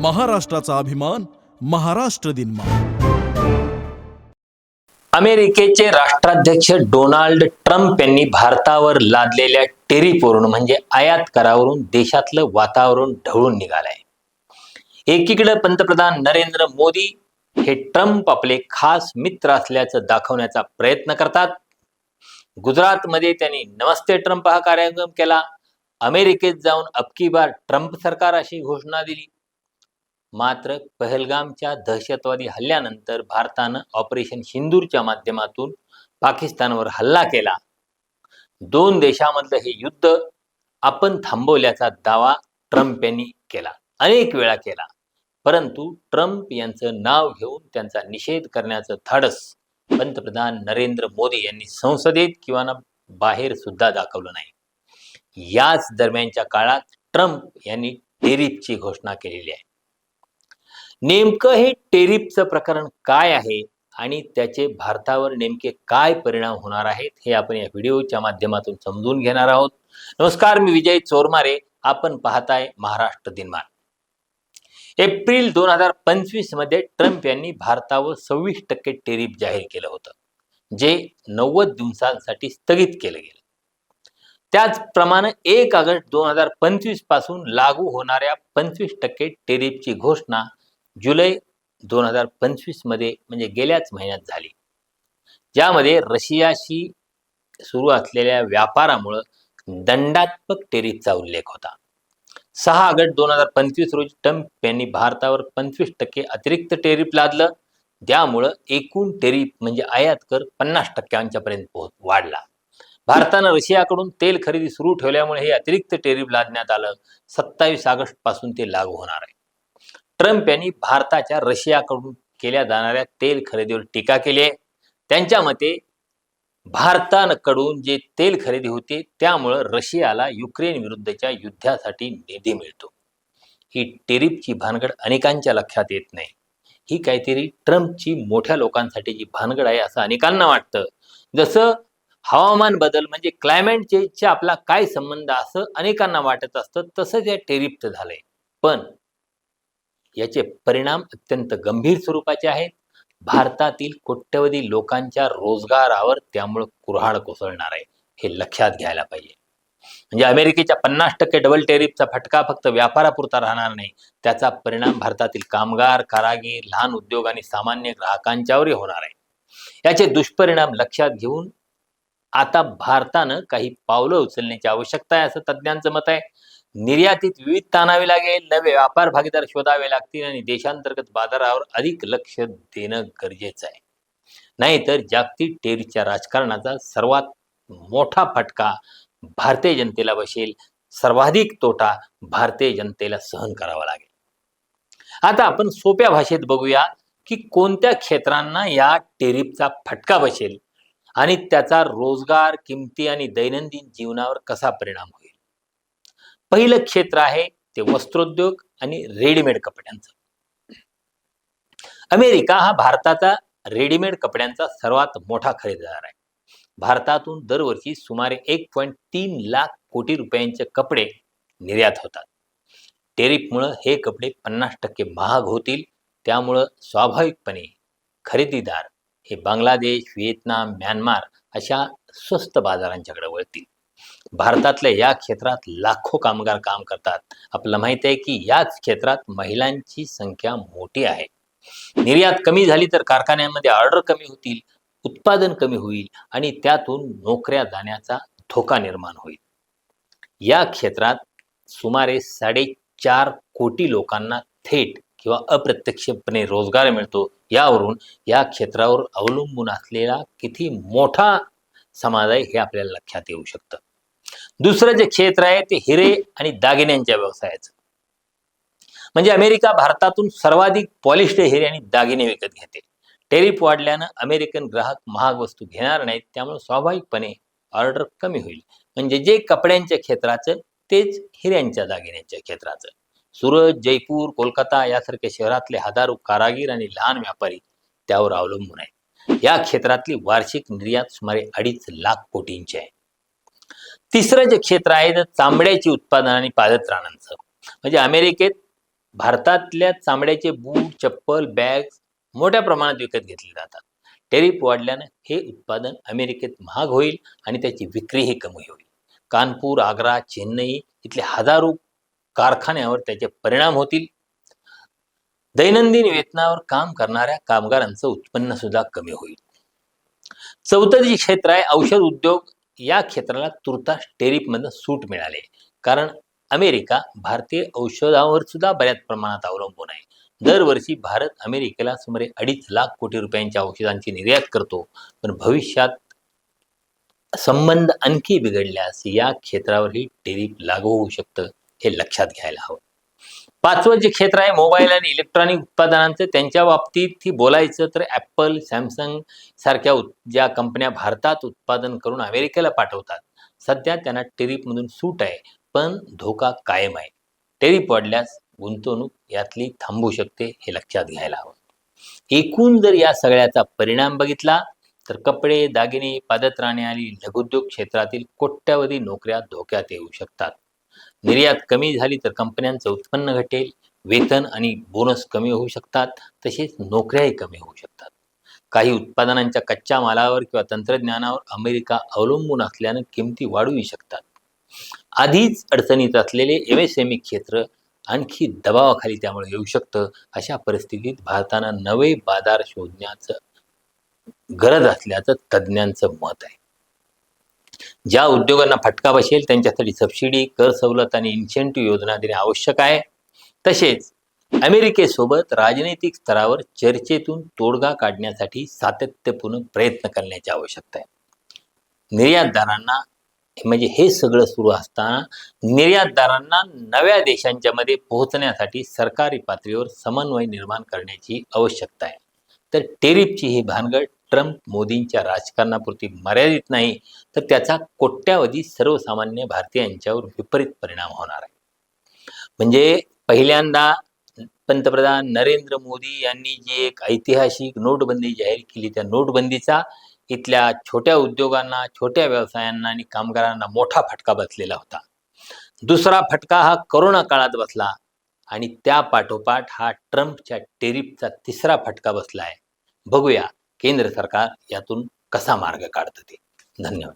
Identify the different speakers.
Speaker 1: महाराष्ट्राचा अभिमान महाराष्ट्र दिन
Speaker 2: अमेरिकेचे राष्ट्राध्यक्ष डोनाल्ड ट्रम्प यांनी भारतावर लादलेल्या टेरिफवरून म्हणजे आयात करावरून देशातलं वातावरण ढवळून निघालंय. एकीकडे पंतप्रधान नरेंद्र मोदी हे ट्रम्प आपले खास मित्र असल्याचं दाखवण्याचा प्रयत्न करतात. गुजरातमध्ये त्यांनी नमस्ते ट्रम्प हा कार्यक्रम केला. अमेरिकेत जाऊन अबकी बार ट्रम्प सरकार अशी घोषणा दिली. मात्र पहलगामच्या दहशतवादी हल्ल्यानंतर भारतानं ऑपरेशन सिंदूरच्या माध्यमातून पाकिस्तानवर हल्ला केला. दोन देशामधलं हे युद्ध आपण थांबवल्याचा दावा ट्रम्प यांनी केला. अनेक वेळा केला. परंतु ट्रम्प यांचं नाव घेऊन त्यांचा निषेध करण्याचं धाडस पंतप्रधान नरेंद्र मोदी यांनी संसदेत किंवा ना बाहेर सुद्धा दाखवलं नाही. याच दरम्यानच्या काळात ट्रम्प यांनी टेरिफची घोषणा केलेली आहे. नेमकं हे टेरिपचं प्रकरण काय आहे आणि त्याचे भारतावर नेमके काय परिणाम होणार आहेत हे आपण या व्हिडिओच्या माध्यमातून समजून घेणार आहोत. नमस्कार मी विजय चोरमारे. आपण पाहताय महाराष्ट्र दिनमान. एप्रिल दोन हजार पंचवीसमध्ये ट्रम्प यांनी भारतावर सव्वीस टक्के टेरिप जाहीर केलं होतं जे नव्वद दिवसांसाठी स्थगित केलं गेलं. त्याचप्रमाणे एक ऑगस्ट दोन हजार पंचवीसपासून लागू होणाऱ्या पंचवीस टक्के टेरिफची घोषणा जुलै दोन हजार पंचवीसमध्ये म्हणजे गेल्याच महिन्यात झाली. ज्यामध्ये रशियाशी सुरू असलेल्या व्यापारामुळं दंडात्मक टेरिफचा उल्लेख होता. सहा ऑगस्ट दोन हजार पंचवीस रोजी ट्रम्प यांनी भारतावर पंचवीस टक्के अतिरिक्त टेरिफ लादलं. त्यामुळं एकूण टेरिफ म्हणजे आयात कर पन्नास टक्क्यांच्या पर्यंत पोहोच वाढला. भारतानं रशियाकडून तेल खरेदी सुरू ठेवल्यामुळे हे अतिरिक्त टेरिफ लादण्यात आलं. सत्तावीस ऑगस्टपासून ते लागू होणार आहे. ट्रम्प यांनी भारताच्या रशियाकडून केल्या जाणाऱ्या तेल खरेदीवर टीका केली आहे. त्यांच्या मते भारताकडून जे तेल खरेदी होते त्यामुळं रशियाला युक्रेन विरुद्धच्या युद्धासाठी निधी मिळतो. ही टेरिफची भानगड अनेकांच्या लक्षात येत नाही. ही काहीतरी ट्रम्पची मोठ्या लोकांसाठी जी भानगड आहे असं अनेकांना वाटतं. जसं हवामान बदल म्हणजे क्लायमेट चेंजचा आपला काय संबंध असं अनेकांना वाटत असतं तसंच या टेरिफचं झालंय. पण याचे परिणाम अत्यंत गंभीर स्वरूपाचे आहेत. भारतातील कोट्यवधी लोकांच्या रोजगारावर त्यामुळे कुऱ्हाड कोसळणार आहे हे लक्षात घ्यायला पाहिजे. म्हणजे अमेरिकेच्या पन्नास टक्के डबल टेरिफचा फटका फक्त व्यापारापुरता राहणार नाही त्याचा परिणाम भारतातील कामगार कारागीर लहान उद्योग आणि सामान्य ग्राहकांच्यावरही होणार आहे. याचे दुष्परिणाम लक्षात घेऊन आता भारतानं काही पावलं उचलण्याची आवश्यकता आहे असं तज्ज्ञांचं मत आहे. निर्यातीत विविध आणावी लागेल. नवे व्यापार भागीदार शोधावे लागतील आणि देशांतर्गत बाजारावर अधिक लक्ष देणं गरजेचं आहे. नाहीतर जागतिक टेरीच्या राजकारणाचा सर्वात मोठा फटका भारतीय जनतेला बसेल. सर्वाधिक तोटा भारतीय जनतेला सहन करावा लागेल. आता आपण सोप्या भाषेत बघूया की कोणत्या क्षेत्रांना या टेरिफचा फटका बसेल आणि त्याचा रोजगार किमती आणि दैनंदिन जीवनावर कसा परिणाम होईल. पहिलं क्षेत्र आहे ते वस्त्रोद्योग आणि रेडीमेड कपड्यांचं. अमेरिका हा भारताचा रेडीमेड कपड्यांचा सर्वात मोठा खरेदीदार आहे. भारतातून दरवर्षी सुमारे एक पॉईंट तीन लाख कोटी रुपयांचे कपडे निर्यात होतात. टेरिफमुळं हे कपडे पन्नास टक्के महाग होतील त्यामुळं स्वाभाविकपणे खरेदीदार हे बांगलादेश व्हिएतनाम म्यानमार अशा स्वस्त बाजारांच्याकडे वळतील. भारतातल्या या क्षेत्रात लाखो कामगार काम करतात. आपल्याला माहीत आहे की याच क्षेत्रात महिलांची संख्या मोठी आहे. निर्यात कमी झाली तर कारखान्यांमध्ये ऑर्डर कमी होतील उत्पादन कमी होईल आणि त्यातून नोकऱ्या जाण्याचा धोका निर्माण होईल. या क्षेत्रात सुमारे साडेचार कोटी लोकांना थेट किंवा अप्रत्यक्षपणे रोजगार मिळतो. यावरून या क्षेत्रावर अवलंबून असलेला किती मोठा समाज आहे हे आपल्याला लक्षात येऊ शकतं. दुसरं जे क्षेत्र आहे ते हिरे आणि दागिन्यांच्या व्यवसायाचं. म्हणजे अमेरिका भारतातून सर्वाधिक पॉलिश्ड हिरे आणि दागिने विकत घेते. टेरिफ वाढल्यानं अमेरिकन ग्राहक महाग वस्तू घेणार नाहीत त्यामुळे स्वाभाविकपणे ऑर्डर कमी होईल. म्हणजे जे कपड्यांच्या क्षेत्राचं तेच हिऱ्यांच्या दागिन्यांच्या क्षेत्राचं. सुरत जयपूर कोलकाता यासारख्या शहरातले हजारो कारागीर आणि लहान व्यापारी त्यावर अवलंबून आहेत. या क्षेत्रातली वार्षिक निर्यात सुमारे अडीच लाख कोटींची आहे. तिसरं जे क्षेत्र आहे ते चांबड्याची उत्पादन आणि पादत्राणांचं. म्हणजे अमेरिकेत भारतातल्या चामड्याचे बूट चप्पल बॅग मोठ्या प्रमाणात विकत घेतले जातात. टेरिफ वाढल्यानं हे उत्पादन अमेरिकेत महाग होईल आणि त्याची विक्रीही कमी होईल. कानपूर आग्रा चेन्नई इथले हजारो कारखान्यावर त्याचे परिणाम होतील. दैनंदिन वेतनावर काम करणाऱ्या कामगारांचं उत्पन्न सुद्धा कमी होईल. चौथं जे क्षेत्र आहे औषध उद्योग. या क्षेत्राला तुर्तास टेरिफमधनं सूट मिळाले. कारण अमेरिका भारतीय औषधावर सुद्धा बऱ्याच प्रमाणात अवलंबून आहे. दरवर्षी भारत अमेरिकेला सुमारे अडीच लाख कोटी रुपयांच्या औषधांची निर्यात करतो. पण भविष्यात संबंध आणखी बिघडल्यास या क्षेत्रावरही टेरिफ लागू होऊ शकतं हे लक्षात घ्यायला हवं. पाचवं जे क्षेत्र आहे मोबाईल आणि इलेक्ट्रॉनिक उत्पादनांचं त्यांच्या बाबतीत बोलायचं तर ॲपल सॅमसंग सारख्या ज्या कंपन्या भारतात उत्पादन करून अमेरिकेला पाठवतात सध्या त्यांना टेरिपमधून सूट आहे पण धोका कायम आहे. टेरिप वाढल्यास गुंतवणूक यातली थांबू शकते हे लक्षात घ्यायला हवं. एकूण जर या सगळ्याचा परिणाम बघितला तर कपडे दागिने पादत्राणे आणि लघुद्योग क्षेत्रातील कोट्यावधी नोकऱ्या धोक्यात येऊ शकतात. निर्यात कमी झाली तर कंपन्यांचं उत्पन्न घटेल वेतन आणि बोनस कमी होऊ शकतात तसेच नोकऱ्याही कमी होऊ शकतात. काही उत्पादनांच्या कच्च्या मालावर किंवा तंत्रज्ञानावर अमेरिका अवलंबून असल्यानं किमती वाढूही शकतात. आधीच अडचणीत असलेले एम एस एम ई क्षेत्र आणखी दबावाखाली त्यामुळे येऊ शकतं अशा परिस्थितीत भारतानं नवे बाजार शोधण्याचं गरज असल्याचं तज्ज्ञांचं मत आहे. ज्या उद्योगांना फटका बसेल त्यांच्यासाठी सबसिडी कर सवलत आणि इन्सेंटिव्ह योजना देणे आवश्यक आहे. तसेच अमेरिकेसोबत राजनैतिक स्तरावर चर्चेतून तोडगा काढण्यासाठी सातत्यपूर्ण प्रयत्न करण्याची आवश्यकता आहे. निर्यातदारांना म्हणजे हे सगळं सुरू असताना निर्यातदारांना नव्या देशांच्या मध्ये पोहोचण्यासाठी सरकारी पातळीवर समन्वय निर्माण करण्याची आवश्यकता आहे. तर टेरिफची ही भानगड ट्रम्प मोदींच्या राजकारणापुरती मर्यादित नाही तर त्याचा कोट्यावधी सर्वसामान्य भारतीयांच्यावर विपरीत परिणाम होणार आहे. म्हणजे पहिल्यांदा पंतप्रधान नरेंद्र मोदी यांनी जी एक ऐतिहासिक नोटबंदी जाहीर केली त्या नोटबंदीचा इथल्या छोट्या उद्योगांना छोट्या व्यवसायांना आणि कामगारांना मोठा फटका बसलेला होता. दुसरा फटका हा करोना काळात बसला आणि त्या पाठोपाठ हा ट्रम्पच्या टेरिफचा तिसरा फटका बसला आहे. बघूया केंद्र सरकार यातून कसा मार्ग काढतं ते? धन्यवाद.